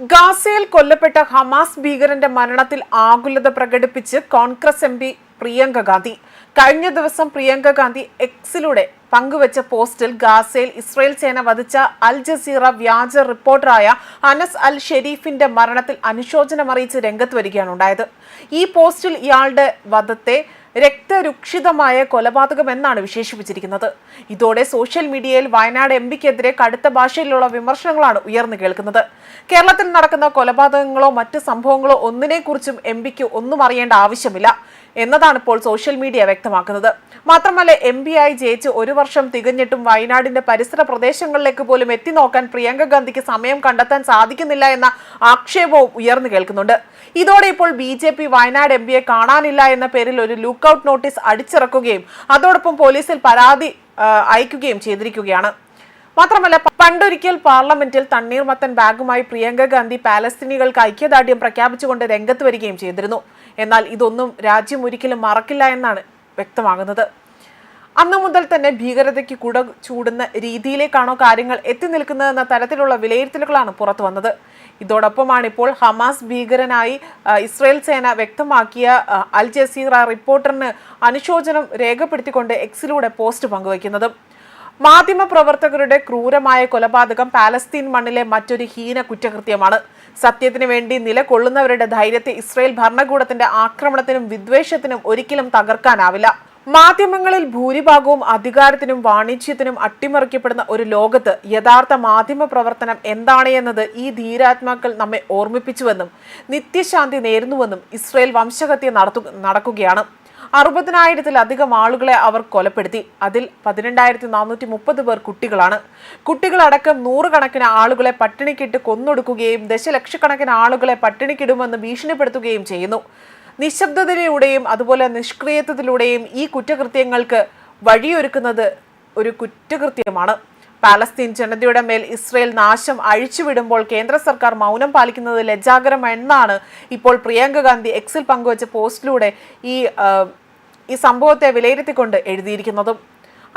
ഗാസയിൽ കൊല്ലപ്പെട്ട ഹമാസ് ഭീകരന്റെ മരണത്തിൽ ആകുലത പ്രകടിപ്പിച്ച് കോൺഗ്രസ് എം പി പ്രിയങ്ക ഗാന്ധി. കഴിഞ്ഞ ദിവസം പ്രിയങ്ക ഗാന്ധി എക്സിലൂടെ പങ്കുവച്ച പോസ്റ്റിൽ ഗാസയിൽ ഇസ്രയേൽ സേന വധിച്ച അൽ ജസീറ വ്യാജ റിപ്പോർട്ടറായ അനസ് അൽ ഷെരീഫിന്റെ മരണത്തിൽ അനുശോചനം അറിയിച്ച് രംഗത്ത് വരികയാണ് ഉണ്ടായത്. ഈ പോസ്റ്റിൽ ഇയാളുടെ വധത്തെ രക്തരുക്ഷിതമായ കൊലപാതകം എന്നാണ് വിശേഷിപ്പിച്ചിരിക്കുന്നത്. ഇതോടെ സോഷ്യൽ മീഡിയയിൽ വയനാട് എം പിക്കെതിരെ കടുത്ത ഭാഷയിലുള്ള വിമർശനങ്ങളാണ് ഉയർന്നു കേൾക്കുന്നത്. കേരളത്തിൽ നടക്കുന്ന കൊലപാതകങ്ങളോ മറ്റ് സംഭവങ്ങളോ ഒന്നിനെക്കുറിച്ചും എം പിക്ക് ഒന്നും അറിയേണ്ട ആവശ്യമില്ല. എന്നതാണ് ഇപ്പോൾ സോഷ്യൽ മീഡിയ വ്യക്തമാക്കുന്നത്. മാത്രമല്ല എം പി ആയി ജയിച്ച് ഒരു വർഷം തികഞ്ഞിട്ടും വയനാടിന്റെ പരിസര പ്രദേശങ്ങളിലേക്ക് പോലും എത്തി നോക്കാൻ പ്രിയങ്ക ഗാന്ധിക്ക് സമയം കണ്ടെത്താൻ സാധിക്കുന്നില്ല എന്ന ആക്ഷേപവും ഉയർന്നു കേൾക്കുന്നുണ്ട്. ഇതോടെ ഇപ്പോൾ B J P Wayanad M പിയെ കാണാനില്ല എന്ന പേരിൽ ഒരു ലുക്കൌട്ട് നോട്ടീസ് അടിച്ചിറക്കുകയും അതോടൊപ്പം പോലീസിൽ പരാതി അയക്കുകയും ചെയ്തിരിക്കുകയാണ്. മാത്രമല്ല പണ്ടൊരിക്കൽ പാർലമെന്റിൽ തണ്ണീർമത്തൻ ബാഗുമായി പ്രിയങ്ക ഗാന്ധി പാലസ്തീനികൾക്ക് ഐക്യദാർഢ്യം പ്രഖ്യാപിച്ചുകൊണ്ട് രംഗത്ത് വരികയും ചെയ്തിരുന്നു. എന്നാൽ ഇതൊന്നും രാജ്യം ഒരിക്കലും മറക്കില്ല എന്നാണ് വ്യക്തമാകുന്നത്. അന്നു മുതൽ തന്നെ ഭീകരതയ്ക്ക് കുട ചൂടുന്ന രീതിയിലേക്കാണോ കാര്യങ്ങൾ എത്തി നിൽക്കുന്നതെന്ന തരത്തിലുള്ള വിലയിരുത്തലുകളാണ് പുറത്തു വന്നത്. ഇതോടൊപ്പമാണ് ഇപ്പോൾ ഹമാസ് ഭീകരനായി ഇസ്രയേൽ സേന വ്യക്തമാക്കിയ അൽ ജസീറ റിപ്പോർട്ടറിന് അനുശോചനം രേഖപ്പെടുത്തിക്കൊണ്ട് എക്സിലൂടെ പോസ്റ്റ് പങ്കുവയ്ക്കുന്നത്. മാധ്യമപ്രവർത്തകരുടെ ക്രൂരമായ കൊലപാതകം പാലസ്തീൻ മണ്ണിലെ മറ്റൊരു ഹീന കുറ്റകൃത്യമാണ്. സത്യത്തിനു വേണ്ടി നിലകൊള്ളുന്നവരുടെ ധൈര്യത്തെ ഇസ്രയേൽ ഭരണകൂടത്തിന്റെ ആക്രമണത്തിനും വിദ്വേഷത്തിനും ഒരിക്കലും തകർക്കാനാവില്ല. മാധ്യമങ്ങളിൽ ഭൂരിഭാഗവും അധികാരത്തിനും വാണിജ്യത്തിനും അട്ടിമറിക്കപ്പെടുന്ന ഒരു ലോകത്ത് യഥാർത്ഥ മാധ്യമ പ്രവർത്തനം എന്താണ് എന്നത് ഈ ധീരാത്മാക്കൾ നമ്മെ ഓർമ്മിപ്പിച്ചുവെന്നും നിത്യശാന്തി നേരുന്നുവെന്നും ഇസ്രയേൽ വംശഹത്യ നടത്തു നടക്കുകയാണ്. അറുപതിനായിരത്തിലധികം ആളുകളെ അവർ കൊലപ്പെടുത്തി. അതിൽ പതിനെണ്ടായിരത്തി നാനൂറ്റി മുപ്പത് പേർ കുട്ടികളാണ്. കുട്ടികളടക്കം നൂറുകണക്കിന് ആളുകളെ പട്ടിണിക്കിട്ട് കൊന്നൊടുക്കുകയും ദശലക്ഷക്കണക്കിന് ആളുകളെ പട്ടിണിക്കിടുമെന്ന് ഭീഷണിപ്പെടുത്തുകയും ചെയ്യുന്നു. നിശബ്ദതയിലൂടെയും അതുപോലെ നിഷ്ക്രിയത്വത്തിലൂടെയും ഈ കുറ്റകൃത്യങ്ങൾക്ക് വഴിയൊരുക്കുന്നത് ഒരു കുറ്റകൃത്യമാണ്. പാലസ്തീൻ ജനതയുടെ മേൽ ഇസ്രയേൽ നാശം അഴിച്ചുവിടുമ്പോൾ കേന്ദ്ര സർക്കാർ മൗനം പാലിക്കുന്നത് ലജ്ജാകരമെന്നാണ് ഇപ്പോൾ പ്രിയങ്ക ഗാന്ധി എക്സിൽ പങ്കുവച്ച പോസ്റ്റിലൂടെ ഈ ഈ സംഭവത്തെ വിലയിരുത്തിക്കൊണ്ട് എഴുതിയിരിക്കുന്നതും.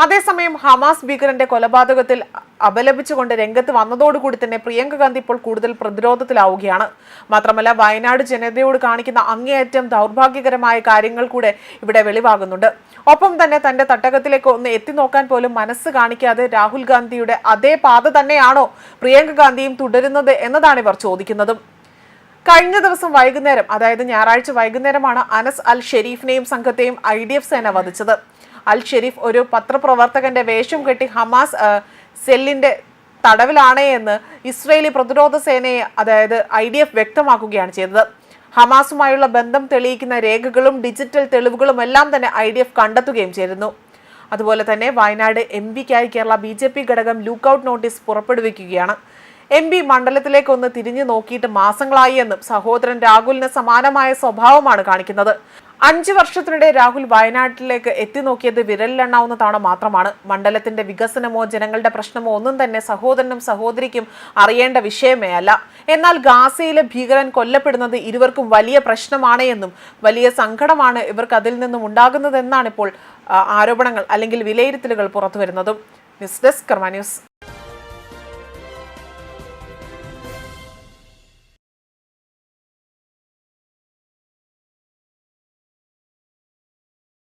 അതേസമയം ഹമാസ് ഭീകരന്റെ കൊലപാതകത്തിൽ അപലപിച്ചുകൊണ്ട് രംഗത്ത് വന്നതോടുകൂടി തന്നെ പ്രിയങ്ക ഗാന്ധി ഇപ്പോൾ കൂടുതൽ പ്രതിരോധത്തിലാവുകയാണ്. മാത്രമല്ല വയനാട് ജനതയോട് കാണിക്കുന്ന അങ്ങേയറ്റം ദൗർഭാഗ്യകരമായ കാര്യങ്ങൾ കൂടെ ഇവിടെ വെളിവാകുന്നുണ്ട്. ഒപ്പം തന്നെ തന്റെ തട്ടകത്തിലേക്ക് ഒന്ന് എത്തി നോക്കാൻ പോലും മനസ്സ് കാണിക്കാതെ രാഹുൽ ഗാന്ധിയുടെ അതേ പാത തന്നെയാണോ പ്രിയങ്ക ഗാന്ധിയും തുടരുന്നത് എന്നതാണ് ഇവർ ചോദിക്കുന്നതും. കഴിഞ്ഞ ദിവസം വൈകുന്നേരം അതായത് ഞായറാഴ്ച വൈകുന്നേരമാണ് അനസ് അൽ ഷെരീഫിനെയും സംഘത്തെയും ഐ സേന വധിച്ചത്. അൽ ഷെരീഫ് ഒരു പത്രപ്രവർത്തകന്റെ വേഷം കെട്ടി ഹമാസ് സെല്ലിന്റെ തടവിലാണ് എന്ന് ഇസ്രയേലി പ്രതിരോധ സേനയെ അതായത് ഐ ഡി എഫ് വ്യക്തമാക്കുകയാണ് ചെയ്തത്. ഹമാസുമായുള്ള ബന്ധം തെളിയിക്കുന്ന രേഖകളും ഡിജിറ്റൽ തെളിവുകളും എല്ലാം തന്നെ ഐ ഡി എഫ് കണ്ടെത്തുകയും ചെയ്തിരുന്നു. അതുപോലെ തന്നെ വയനാട് എം പിക്കായി കേരള ബി ജെ പി ഘടകം ലുക്കൌട്ട് നോട്ടീസ് പുറപ്പെടുവിക്കുകയാണ്. എം പി മണ്ഡലത്തിലേക്കൊന്ന് തിരിഞ്ഞു നോക്കിയിട്ട് മാസങ്ങളായി എന്നും സഹോദരൻ രാഹുലിന് സമാനമായ സ്വഭാവമാണ് കാണിക്കുന്നത്. അഞ്ചു വർഷത്തിനിടെ രാഹുൽ വയനാട്ടിലേക്ക് എത്തി നോക്കിയത് വിരലിലെണ്ണാവുന്ന തവണ മാത്രമാണ്. മണ്ഡലത്തിന്റെ വികസനമോ ജനങ്ങളുടെ പ്രശ്നമോ ഒന്നും തന്നെ സഹോദരനും സഹോദരിക്കും അറിയേണ്ട വിഷയമേ അല്ല. എന്നാൽ ഗാസയിലെ ഭീകരൻ കൊല്ലപ്പെടുന്നത് ഇരുവർക്കും വലിയ പ്രശ്നമാണ് എന്നും വലിയ സങ്കടമാണ് ഇവർക്ക് അതിൽ നിന്നും ഉണ്ടാകുന്നതെന്നാണ് ഇപ്പോൾ ആരോപണങ്ങൾ അല്ലെങ്കിൽ വിലയിരുത്തലുകൾ പുറത്തുവരുന്നതും. News desk Karma news.